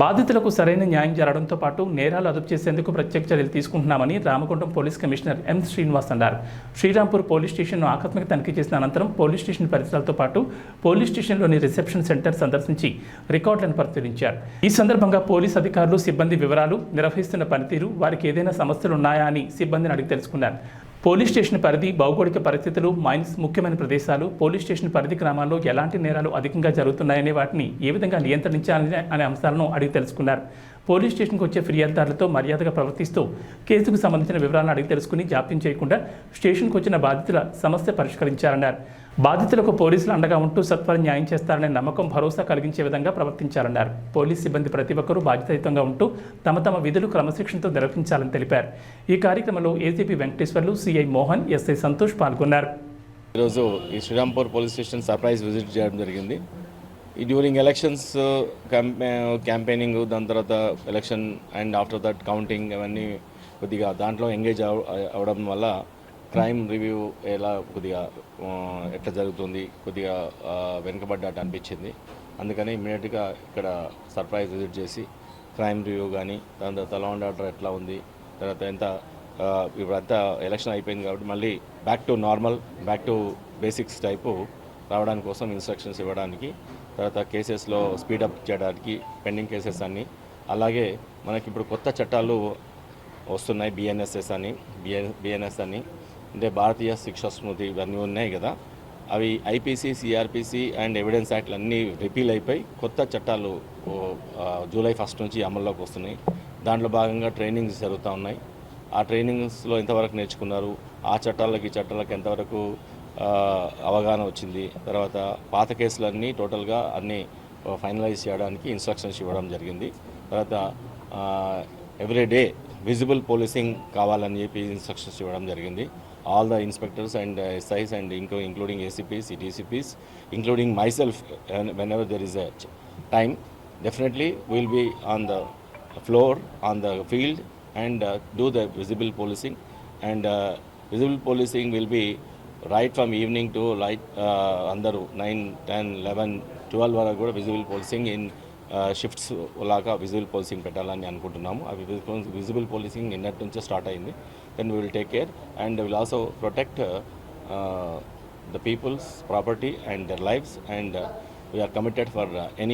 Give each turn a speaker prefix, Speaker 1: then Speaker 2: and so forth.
Speaker 1: బాధితులకు సరైన న్యాయం జరగడంతో పాటు నేరాలు అదుపు చేసేందుకు ప్రత్యేక చర్యలు తీసుకుంటున్నామని Ramagundam police commissioner M Srinivas అన్నారు. శ్రీరాంపూర్ పోలీస్ స్టేషన్ను ఆకస్మిక తనిఖీ చేసిన అనంతరం పోలీస్ స్టేషన్ పరిసరాలతో పాటు పోలీస్ స్టేషన్లోని రిసెప్షన్ సెంటర్ సందర్శించి రికార్డులను పరిశీలించారు. ఈ సందర్భంగా పోలీస్ అధికారులు సిబ్బంది వివరాలు నిర్వహిస్తున్న పనితీరు వారికి ఏదైనా సమస్యలు ఉన్నాయా అని సిబ్బందిని అడిగి తెలుసుకున్నారు. పోలీస్ స్టేషన్ పరిధి భౌగోళిక పరిస్థితులు మైన్స్ ముఖ్యమైన ప్రదేశాలు పోలీస్ స్టేషన్ పరిధి గ్రామాల్లో ఎలాంటి నేరాలు అధికంగా జరుగుతున్నాయనే వాటిని ఏ విధంగా నియంత్రించాలని అనే అంశాలను అడిగి తెలుసుకున్నారు. పోలీస్ స్టేషన్కి వచ్చే ఫిర్యాదుదారులతో మర్యాదగా ప్రవర్తిస్తూ కేసుకు సంబంధించిన వివరాలను అడిగి తెలుసుకుని జాప్యం చేయకుండా స్టేషన్కు వచ్చిన బాధితుల సమస్య పరిష్కరించారన్నారు బాధితులకు పోలీసులు అండగా ఉంటూ సత్వర న్యాయం చేస్తారనే నమ్మకం భరోసా కలిగించే విధంగా ప్రవర్తించాలన్నారు. పోలీస్ సిబ్బంది ప్రతి ఒక్కరూ బాధ్యతాయుతంగా ఉంటూ తమ తమ విధులు క్రమశిక్షణతో నిర్వహించాలని తెలిపారు. ఈ కార్యక్రమంలో ACP Venkateswarlu CI Mohan SI Santosh పాల్గొన్నారు.
Speaker 2: ఈరోజు ఈ Srirampur police station surprise visit చేయడం జరిగింది. ఈ డ్యూరింగ్ ఎలక్షన్స్ క్యాంపే క్యాంపెయినింగ్ దాని తర్వాత election and after that counting అవన్నీ కొద్దిగా దాంట్లో ఎంగేజ్ అవడం వల్ల క్రైమ్ రివ్యూ ఎలా కొద్దిగా ఎట్లా జరుగుతుంది కొద్దిగా ఆ, వెనుకబడ్డట్టు అనిపించింది. అందుకని ఇమీడియట్గా ఇక్కడ సర్ప్రైజ్ విజిట్ చేసి క్రైమ్ రివ్యూ కానీ దాని తర్వాత లా అండ్ ఆర్డర్ ఎట్లా ఉంది తర్వాత ఎంత ఇప్పుడు ఇప్పుడంతా ఎలక్షన్ అయిపోయింది కాబట్టి మళ్ళీ back to normal back to basics type రావడానికి కోసం ఇన్స్ట్రక్షన్స్ ఇవ్వడానికి తర్వాత కేసెస్లో స్పీడప్ చేయడానికి పెండింగ్ కేసెస్ అన్ని. అలాగే మనకి ఇప్పుడు కొత్త చట్టాలు వస్తున్నాయి బిఎన్ఎస్ఎస్ అని బిఎన్ బిఎన్ఎస్ అని. అంటే భారతీయ శిక్షా స్మృతి ఇవన్నీ ఉన్నాయి కదా. అవి ఐపీసీ సిఆర్పిసి అండ్ ఎవిడెన్స్ యాక్ట్లు అన్నీ రిపీల్ అయిపోయి కొత్త చట్టాలు జూలై ఫస్ట్ నుంచి అమల్లోకి వస్తున్నాయి. దాంట్లో భాగంగా ట్రైనింగ్స్ జరుగుతూ ఉన్నాయి. ఆ ట్రైనింగ్స్లో ఎంతవరకు నేర్చుకున్నారు? ఆ చట్టాలకి ఈ ఎంతవరకు అవగాహన వచ్చింది. తర్వాత పాత కేసులన్నీ టోటల్గా అన్నీ ఫైనలైజ్ చేయడానికి ఇన్స్ట్రక్షన్స్ ఇవ్వడం జరిగింది. తర్వాత ఎవ్రీ డే విజిబుల్ పోలీసింగ్ కావాలని చెప్పి ఇన్స్ట్రక్షన్స్ ఇవ్వడం జరిగింది. All the inspectors and SIs and ఇంకో including ACPs CTCPs including myself whenever there is a time definitely will be on the floor on the field and do the visible policing and visible policing will policing uh, right from evening to late అందరూ nine ten eleven twelve వరకు కూడా visible policing in shifts లాగా visible policing పెట్టాలని అనుకుంటున్నాము. అవి visible policing నిన్నటి నుంచే start అయింది. Then we will take care and will also protect the people's property and their lives and we're committed for any